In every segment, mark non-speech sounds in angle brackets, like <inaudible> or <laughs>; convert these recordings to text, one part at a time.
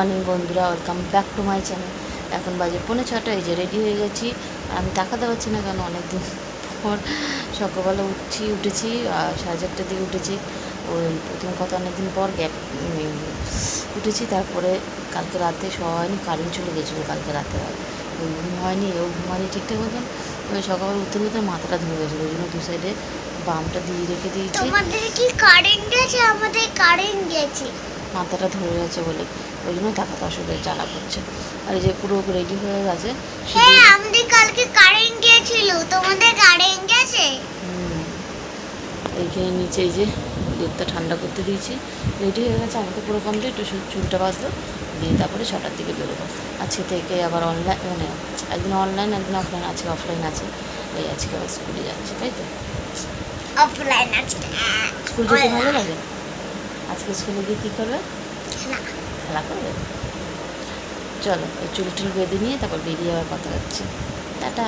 Morning বন্ধুরা welcome back to my channel এখন বাজে পৌনে ছটা এই যে রেডি হয়ে গেছি। আমি তাকাতে পারছি না কেন অনেকদিন পর সকালবেলা উঠছি, উঠেছি সাড়ে চারটার দিকে উঠেছি। ওই প্রথম কথা, অনেকদিন পর গ্যাপ উঠেছি। তারপরে কালকে রাতে হয়নি কারেন্ট চলে গেছিল কালকে রাতে। ঘুম হয়নি ও ঘুমায়নি ঠিকঠাক মতন। ওই সকালবেলা উঠতে উঠতে মাথাটা ধরে গেছিল, ওই জন্য দু সাইডে বামটা দিয়ে রেখে দিয়েছি। তোমাদের কি কারেন্ট গেছে আমাদের কারেন্ট গেছে। মাথাটা ধরে গেছে বলে। ওই জন্য টাকাটা আসলে জ্বালা করছে। আর এই যে পুরো রেডি হয়ে গেছে হ্যাঁ আমাদের কালকে কারেন্ট তোমাদের কারেন্ট গেছে? এইখানে নিচে এই যে দুধটা ঠান্ডা করতে দিয়েছি। রেডি হয়ে গেছে আমাকে পুরো কমপ্লিট একটু চুলটা বাঁধবো দিয়ে তারপরে ছটার দিকে বেরোবো। আজকে থেকে আবার অনলাইন মানে একদিন অনলাইন একদিন অফলাইন আজকে অফলাইন আছে। এই আজকে আবার স্কুলে যাচ্ছে তাই তো? অফলাইন আছে। স্কুল যেতে ভালো লাগে? আজকে স্কুলে গিয়ে কী করবে? খেলা করবে। চলো ওই চুল টুল বেঁধে নিয়ে তারপর বেরিয়ে আবার কথা হচ্ছে। টাটা।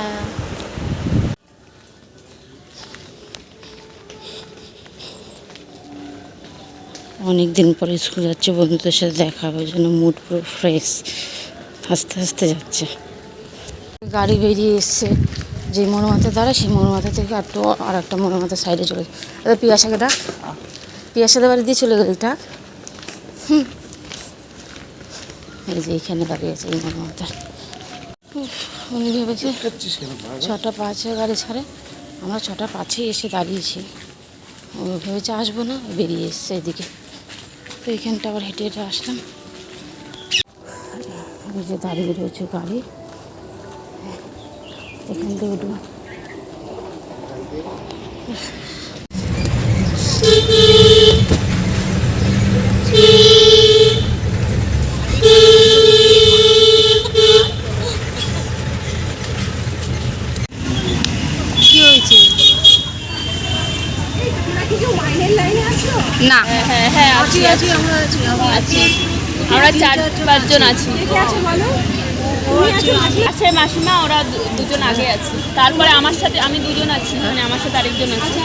অনেক দিন পরে স্কুল যাচ্ছে বন্ধুদের সাথে দেখা হবে ওই জন্য মুড পুরো ফ্রেশ আস্তে আস্তে যাচ্ছে। গাড়ি বেরিয়ে এসছে যে মনোমাথা দাঁড়া সেই মনোমাথা থেকে আর একটু আর একটা মনোমাথা সাইডে চলে পিয়াসাকে ডাক। পিয়াসাদের বাড়ি দিয়ে চলে গেলি ডাক এই যে এইখানে দাঁড়িয়ে আছে এই উফ, উনি ভেবেছে ছটা পাঁচে গাড়ি ছাড়ে। আমরা ছটা পাঁচেই এসে দাঁড়িয়েছি। ও ভেবেছে আসব না বেরিয়ে এসছে এদিকে। তো এইখানটা আবার হেঁটে হেঁটে আসলাম। এই যে দাঁড়িয়ে রয়েছে গাড়ি। এখান থেকে উঠবো। কি হয়েছে না হ্যাঁ হ্যাঁ আছি আছি আমরা আছি। আমরা চার পাঁচজন আছি। আছে মাসিমা ওরা দুজন আগে আছে। তারপরে আমার সাথে আমি দুজন আছি মানে আমার সাথে আরেকজন আছে।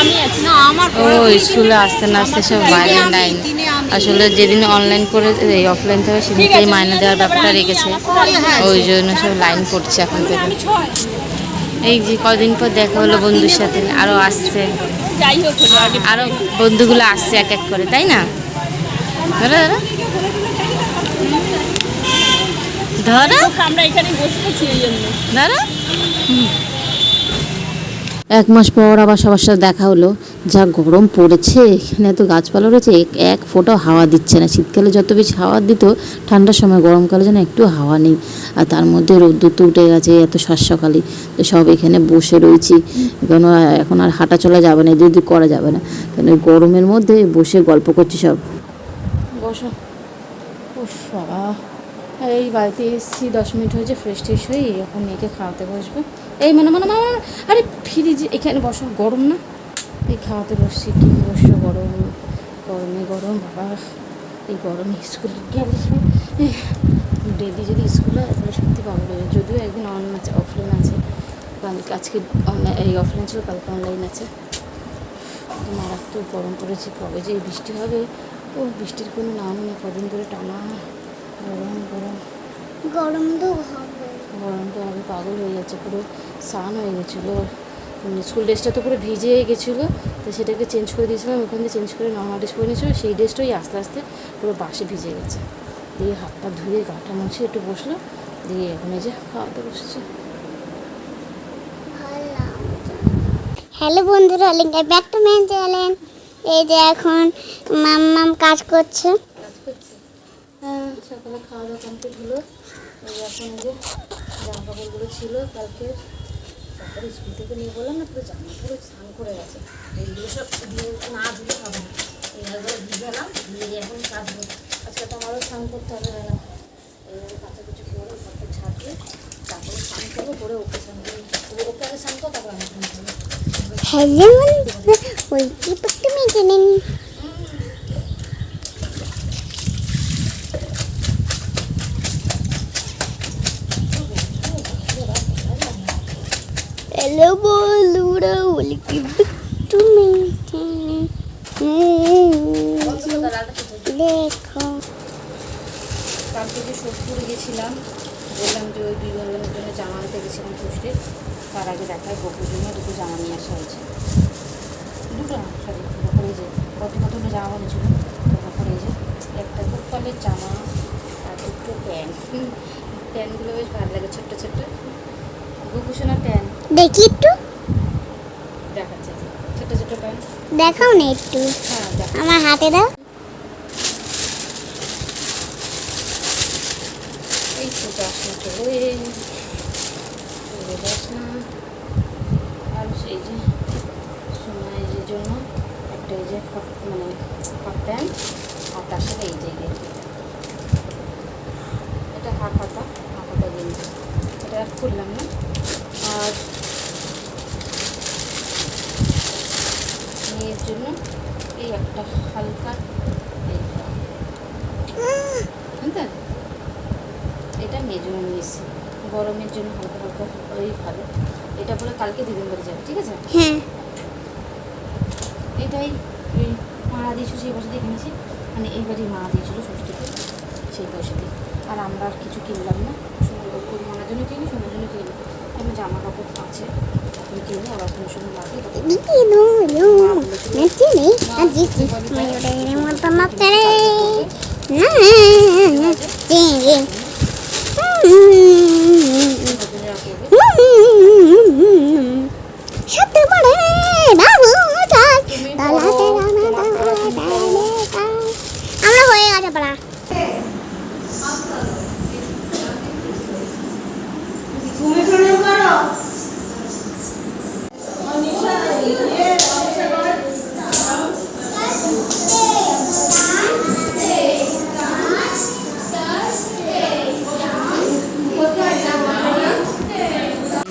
আমি আছি। না আমার ও স্কুলে আসতে না আসতে সব বাইরে লাইন আসলে যেদিন অনলাইন করে এই অফলাইন থেকে সেদিনকেই মাইনে দেওয়ার ব্যাপারটা রেখেছে। ওই জন্য সব লাইন পড়ছে এখন থেকে। এই যে কদিন পর দেখা হলো বন্ধুর সাথে আরও আসছে। যাই হোক হলো আগে আরও বন্ধুগুলো আসছে এক এক করে তাই না? ধরো ধরো। ধরো। আমরা এখানে বসতেছি এই জন্য। দাঁড়া এক মাস পর আবার সবার সাথে দেখা হলো। যা গরম পড়েছে, এখানে এত গাছপালা রয়েছে, এক- ফোঁটাও হাওয়া দিচ্ছে না। শীতকালে যত বেশি হাওয়া দিত, ঠান্ডার সময় গরমকালে যেন একটু হাওয়া নেই। আর তার মধ্যে রোদ্দুর তো উঠে গেছে, এত সকালে। তো সব এখানে বসে রয়েছি। কেন এখন আর হাঁটা চলা যাবে না যদি করা যাবে না। কেন গরমের মধ্যে বসে গল্প করছি সব। বসো। এই বাড়িতে এসেছি, দশ মিনিট হয়েছে ফ্রেশ ট্রেশ হয়ে এখন মেয়েকে খাওয়াতে বসবো। এই মানে মানে মানে মানে, আরে ফ্রিজ এখানে বসো গরম না? এই খাওয়াতে বসছি কি বসছো? গরম গরমে গরম বাবা। এই গরমে স্কুলে গেলে ডেলি যদি স্কুল তাহলে সত্যি পাবো যদিও একদিন অন আছে অফলাইন আছে। কালকে আজকে অনলাইন এই অফলাইন ছিল কালকে অনলাইন আছে। মারাত্মক গরম পড়েছে। কবে যে বৃষ্টি হবে? ও বৃষ্টির কোনো নাম নেই। কদিন ধরে টানা। গরম গরম। গরম তো হবে। গরম তো আমি পাগল হয়ে যাচ্ছে পুরো। স্নান হয়ে গেছিল। স্কুল ড্রেসটা তো পুরো ভিজে গেছিল তো সেটাকে চেঞ্জ করে দিয়েছিলাম ওখান থেকে চেঞ্জ করে নর্মাল ড্রেস পরে নিয়েছিল সেই ড্রেসটাই আস্তে আস্তে পুরো বাসে ভিজে গেছে। দিয়ে হাত পা ধুয়ে গাটা মুছে একটু বসল দিয়ে এখন এই যে খাওয়াতে বসেছে। হ্যালো বন্ধুরা link back to main channel. এই যে এখন মাম্মাম কাজ করছে। সকালে খাওয়া দাওয়া কমপ্লিট হলো। এই এখন এই যে জামা কাপড়গুলো ছিল কালকে তারপরে স্কুল থেকে নিয়ে বললাম, না পুরো জামা পুরো স্নান করে গেছে। এইগুলো সব দিয়ে না ধুলে হবে না। এইভাবে ভিজালাম দিয়ে এখন কাচবো আজকে তো আমারও স্নান করতে হবে না? এইভাবে কাঁচা কিছু করে ঘরটা ছাড়বে তারপরে স্নান করব, করে ওকে স্নান করব ওকে আগে স্নান করব তারপর আমি স্নান করব হ্যালো বন্ধুরা welcome back to hello back to main channel লেখো কালকে যে সোদপুরে গেছিলাম বললাম যে ওই দুই বোনের জন্য জামা আনতে গেছিলাম ষষ্ঠীর তার আগে দেখায় বকুর জন্য দুটো জামা নিয়ে আসা হয়েছে দুটো না সরি এই যে কত কতগুলো জামা বলেছিল তো এই যে একটা গোপালের জামা আর দুটো প্যান্ট প্যান্টগুলো বেশ ভালো লাগে ছোট্ট ছোট্ট গোপুসোনার প্যান্ট দেখি একটু। দেখাচ্ছে যে। ছোট্ট ছোট্ট প্যান্ট দেখাও না একটু। হ্যাঁ আমার হাতে দাও। এই তো যাস না চলো এই। না। আর সেই যে সোনার যে জন্য একটা এই যে মানে হট প্যান্ট আর তার সাথে এই যে এটা হাফ হাতা হাফ হাতা এটা খুললাম না? আর মেয়ের জন্য এই একটা হালকা। বুঝলেন? এটা মেয়ের জন্য নিয়েছি গরমের জন্য হালকা হালকা ওই ভালো। এটা বলে কালকে দিদিন বাড়ি যাবে ঠিক আছে? হ্যাঁ। এটাই ওই মারা দিয়েছিল সেই পয়সা দিয়ে কিনেছি মানে এই বাড়ি মা দিয়েছিল ষষ্ঠীতে সেই পয়সা দিয়ে আর আমরা আর কিছু কিনলাম না। সুন্দর করে মানার জন্য কিনি সোনার জন্য কিনি। আমি জামা কাপড় আছে কিনি লাগে ময়ূরের মতো নাচে সাথে পড়ে বাবু তালাতে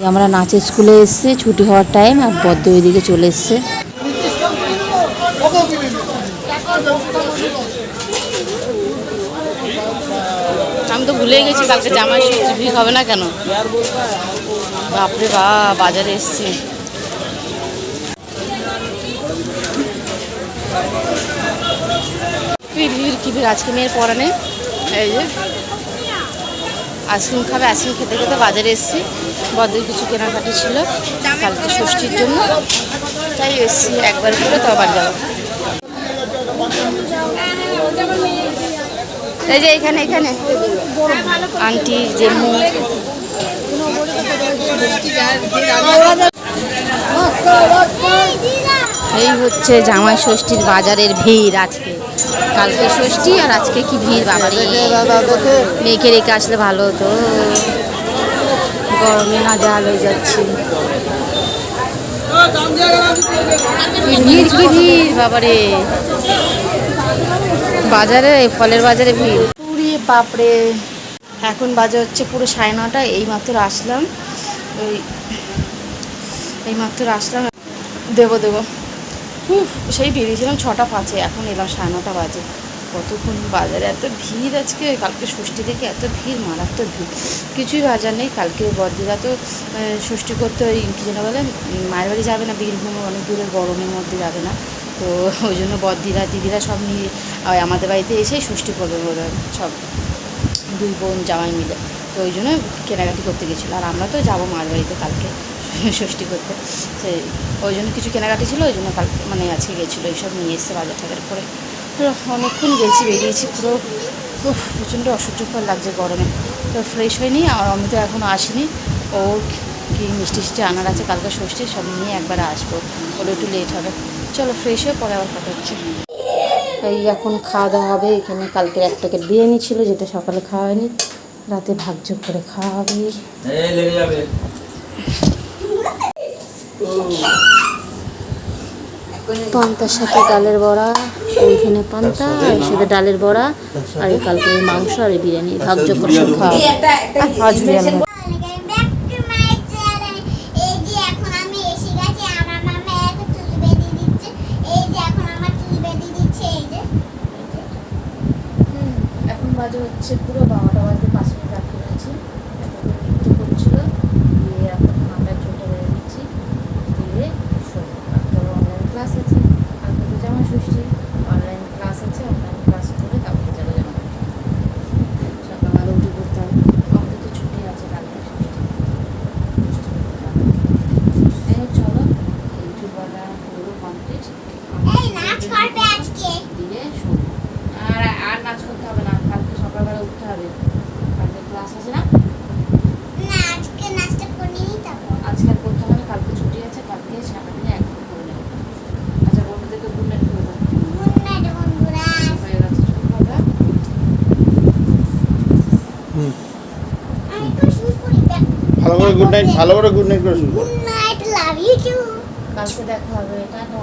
আমরা নাচের স্কুলে এসেছি, ছুটি হওয়ার টাইম আর বদ্ধ ওইদিকে চলে এসছে। আমি তো ভুলে গেছি, কালকে জামাই ষষ্ঠী ভিড় হবে না কেন? বাপরে বা বাজারে এসছি। ভিড়, কি ভিড়? আজকে মেয়ের পড়ানে এই যে, আইসক্রিম খাবে, আইসক্রিম খেতে খেতে বাজারে এসেছি। বদের কিছু কেনাকাটি ছিল কালকে ষষ্ঠীর জন্য। তাই এসেছি একবার করে, তো আবার যাব। এই যে এখানে এখানে। আন্টি জেম্মু এই হচ্ছে জামাই ষষ্ঠীর বাজারের ভিড় আজকে। কালকে ষষ্ঠী আর আজকে কি ভিড়, বাবারে। মেয়েকে রেখে আসলে ভালো হতো। গরমে না জাল হয়ে যাচ্ছে। ভিড় কি ভিড় বাবারে। বাজারে ফলের বাজারে ভিড়। পুরি বাপরে এখন বাজে হচ্ছে পুরো সাড়ে নটা এই মাত্র আসলাম। ওই এই মাত্র আসলাম। দেবো দেবো। সেই বেরিয়েছিলাম ছটা পাঁচে এখন এলাম সাড়ে নটা বাজে। কতক্ষণ বাজারে? এত ভিড় আজকে? কালকে ষষ্ঠী থেকে এত ভিড়, মারাত্মক ভিড়। কিছুই বাজার নেই। কালকে বড়দিরা তো ষষ্ঠী করতে ওই কী যেন বলে, মায়ের বাড়ি যাবে না, বীরভূমে অনেক দূরে গরমের মধ্যে যাবে না। তো <laughs> ওই জন্য বড়দিরা দিদিরা সব নিয়ে আমাদের বাড়িতে এসেই ষষ্ঠী করবে ওরা সব দুই বোন জামাই মিলে। তো ওই জন্য কেনাকাটি করতে গেছিল। আর আমরা তো যাব মার বাড়িতে কালকে <laughs> ষষ্ঠী করতে। সেই, ওই জন্য কিছু কেনাকাটি ছিল, ওই জন্য কালকে মানে আজকে গেছিল। এইসব নিয়ে এসছে বাজার টাজার করে। তো অনেকক্ষণ গেছি বেরিয়েছি পুরো। প্রচণ্ড অসহ্যকর লাগছে গরমে। তো ফ্রেশ হয়নি আর আমি তো এখনও আসিনি। ও কি মিষ্টি মিষ্টি আনার আছে কালকে ষষ্ঠী সব নিয়ে একবার আসব। ওর একটু লেট হবে। চলো ফ্রেশ হয়ে পরে আবার কথা হচ্ছে। এই এখন খাওয়া দাওয়া হবে এখানে কালকে এক প্যাকেট বিরিয়ানি ছিল যেটা সকালে খাওয়া হয়নি। রাতে ভাগযোগ করে খাওয়া হবে। পান্তার সাথে ডালের বড়া। ওইখানে পান্তা আর এর সাথে ডালের বড়া আর এই কালকে মাংস আর এই বিরিয়ানি। ভাগযোগ করে সব খাওয়া হচ্ছে আজ আর আর নাচ করতে হবে না কালকে সকালবেলা উঠতে হবে। কালকে ক্লাস হবে কালকে ছুটি আছে কালকে সারাদিনে করে আচ্ছা ভালো করে গুড নাইট ভালো করে গুড নাইট করে good night love you too কালকে দেখা হবে টাটা।